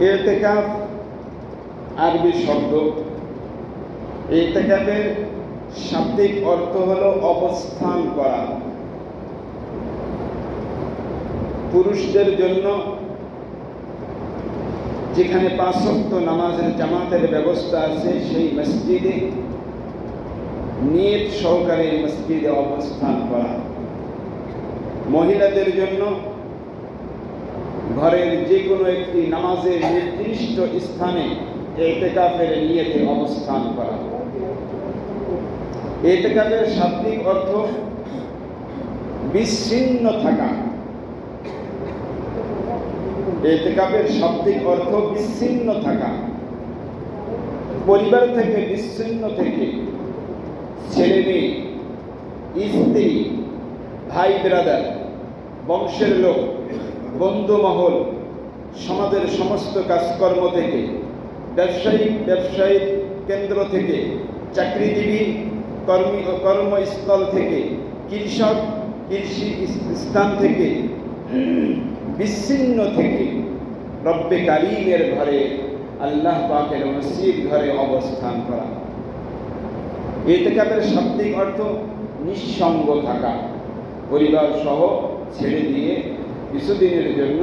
এতেকাফ আরবি শব্দ। এতেকাফের শাব্দিক অর্থ হলো অবস্থান করা। পুরুষদের জন্য যেখানে পাঁচক্ত নামাজের জামাতের ব্যবস্থা আছে, সেই মসজিদে নিয়ত সহকারে মসজিদে অবস্থান করা। মহিলাদের জন্য ঘরের যে কোনো একটি নামাজের নির্দিষ্ট স্থানে এতেকাফের নিয়েতে অবস্থান করা। এতেকাফের শাব্দিক অর্থ বিচ্ছিন্ন থাকা। এতেকাফের শাব্দিক অর্থ বিচ্ছিন্ন থাকা। পরিবার থেকে বিচ্ছিন্ন থেকে ছেলে মেয়ে, স্ত্রী, ভাই ব্রাদার বংশের লোক বন্ধু মহল সমাজের সমস্ত কাজকর্ম থেকে ব্যবসায়িক ব্যবসায়িক কেন্দ্র থেকে, চাকরিজীবী, কর্মী কর্মস্থল থেকে, কৃষক, কৃষি স্থান থেকে, বিচ্ছিন্ন থেকে, রব্বে কারিমের ঘরে, আল্লাহ পাকের মসজিদ ঘরে অবস্থান করা। এতেকাপের শাব্দিক অর্থ নিঃসঙ্গ থাকা। পরিবার সহ ছেড়ে দিয়ে কিছুদিনের জন্য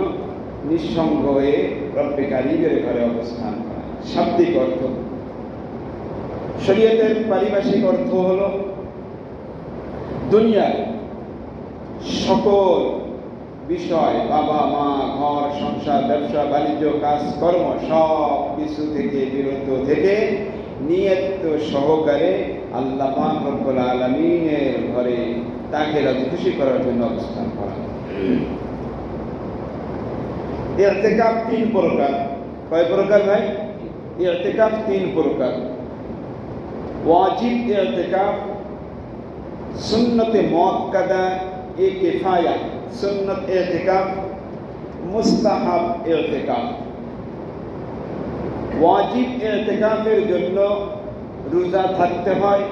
নিঃসঙ্গ হয়ে রব্বে কারিমের ঘরে অবস্থান করা। শাব্দিক অর্থ। শরীয়তের পারিভাষিক অর্থ হল দুনিয়ার সকল বিষয়, বাবা, মা, ঘর, সংসার, ব্যবসা, বাণিজ্য কাজকর্ম সব কিছু থেকে বিরত থেকে নিয়ত সহকারে আল্লাহ রব্বুল আলমিনের ঘরে তাকে রাজি খুশি করার জন্য অবস্থান করা। ইরতেকাব তিন প্রকার। কয় প্রকার ভাই? ইরতেকাব তিন প্রকার। ওয়াজিব ইরতেকাব সুন্নতে মুআক্কাদা এ কিফায়া। সুন্নত ইরতেকাব মুস্তাহাব ইরতেকাব ওয়াজিব ইরতেকাবের জন্য রোজা থাকতে হয়।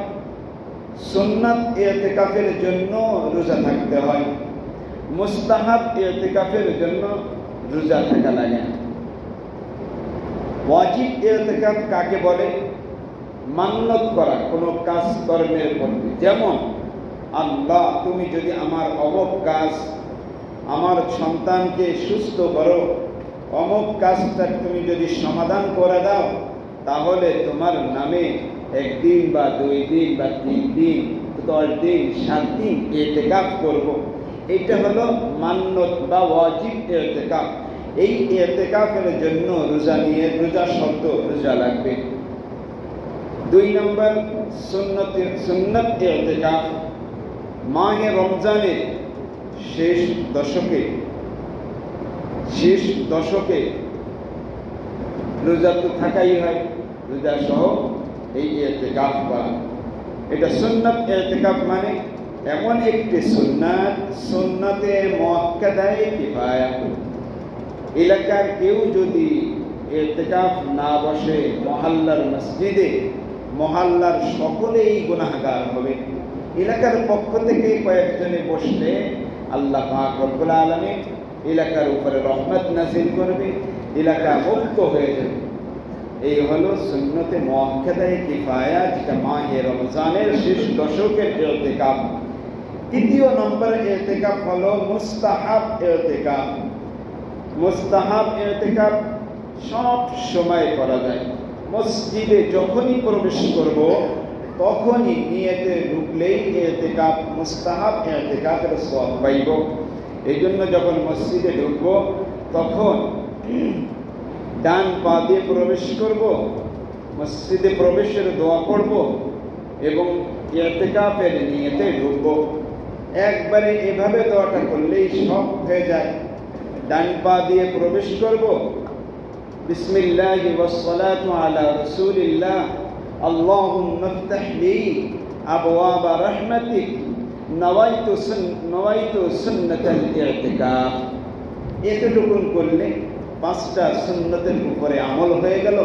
সুন্নাত ইরতেকাবের জন্য রোজা থাকতে হয়। মুস্তাহাব ইরতেকাবের জন্য রোজা থাকা লাগে না। ওয়াজিব ইরতেকাব কাকে বলে? মান্যত করা, কোনো কাজ কর্মের প্রতি যেমন, আল্লাহ, তুমি যদি আমার অমক কাজ, আমার সন্তানকে সুস্থ করো, অমক কাজটা তুমি যদি সমাধান করে দাও, তাহলে তোমার নামে একদিন বা দুই দিন বা তিন দিন, দশ দিন, সাত দিন এতেকাফ করব। এটা হলো মান্যত বা ওয়াজিব এতেকাফ। এই এতেকাফের জন্য রোজা নিয়ে রোজা শব্দ রোজা লাগবে। দুই নম্বর, সুন্নত সুন্নত এতেকাফ মাহে রমজানের শেষ দশকে শেষ দশকে রোজা তো থাকাই হয়, রোজা সহ এই এতেকাফ করা। এটা সুন্নত এতেকাফ মানে এমন একটি সুন্নাত, সুন্নতে মক্কাদায় কিফায়া এলাকার কেউ যদি এতেকাফ না বসে মহাল্লার মসজিদে, মহাল্লার সকলেই গুনাহগার হবে। এলাকার পক্ষ থেকে কয়েকজনে বসলে আল্লাহ পাক রব্বুল আলমী এলাকার উপরে রহমত নাজিল করবে, এলাকা মুক্ত হয়ে যাবে। এই হলো সুন্নতে মহাক্ষেদায় কিফায়া, যেটা মাহে রমজানের শেষ দশকের এতেকাপ তৃতীয় নম্বর এতেকাপ হলো মুস্তাহাব এতেকাপ মুস্তাহাব এতেকাপ সব সময় করা যায়। মসজিদে যখনই প্রবেশ করব, তখনই নিয়েতে ঢুকলেই এতেকাপ মুস্তাহাব এতেকাপের সব পাইব। এই জন্য যখন মসজিদে ঢুকব, তখন ডান পা দিয়ে প্রবেশ করব, মসজিদে প্রবেশের দোয়া করব এবং এতেকাপের নিয়েতে ঢুকব। একবারে এভাবে দোয়াটা করলেই সব হয়ে যায়। ডান পা দিয়ে প্রবেশ করব। বিসমিল্লাহ ওয়াসসালাতু আলা রাসূলিল্লাহ। আল্লাহুম্মা ইফতাহ লি আবওয়াব রাহমাতিক। নওয়াইতু সুন নওয়াইতু সুন্নাতাল ইতিকাফ। এতটুকুন করলে পাঁচটা সুন্নতের উপরে আমল হয়ে গেল।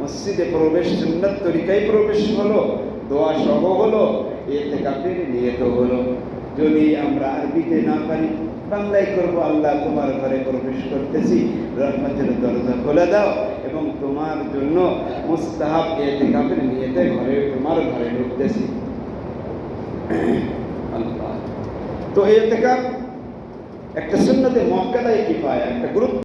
মসজিদে প্রবেশ সুন্নত তরিকায় প্রবেশ হলো। দোয়া সহ হলো। এতে কাপের নিয়ত হলো। যদি আমরা আরবিতে না পারি, বাংলায় করব আল্লাহ তোমার ঘরে প্রবেশ করতেছি। রহমতের দরজা খুলে দাও এবং তোমার জন্য মুস্তাহাব এতে কাপের নিয়েতে ঘরে, তোমার ঘরে ঢুকতেছি। তো এতেকাফ একটা সুন্নতে মক্কাদায় কি পায় একটা গুরুত্ব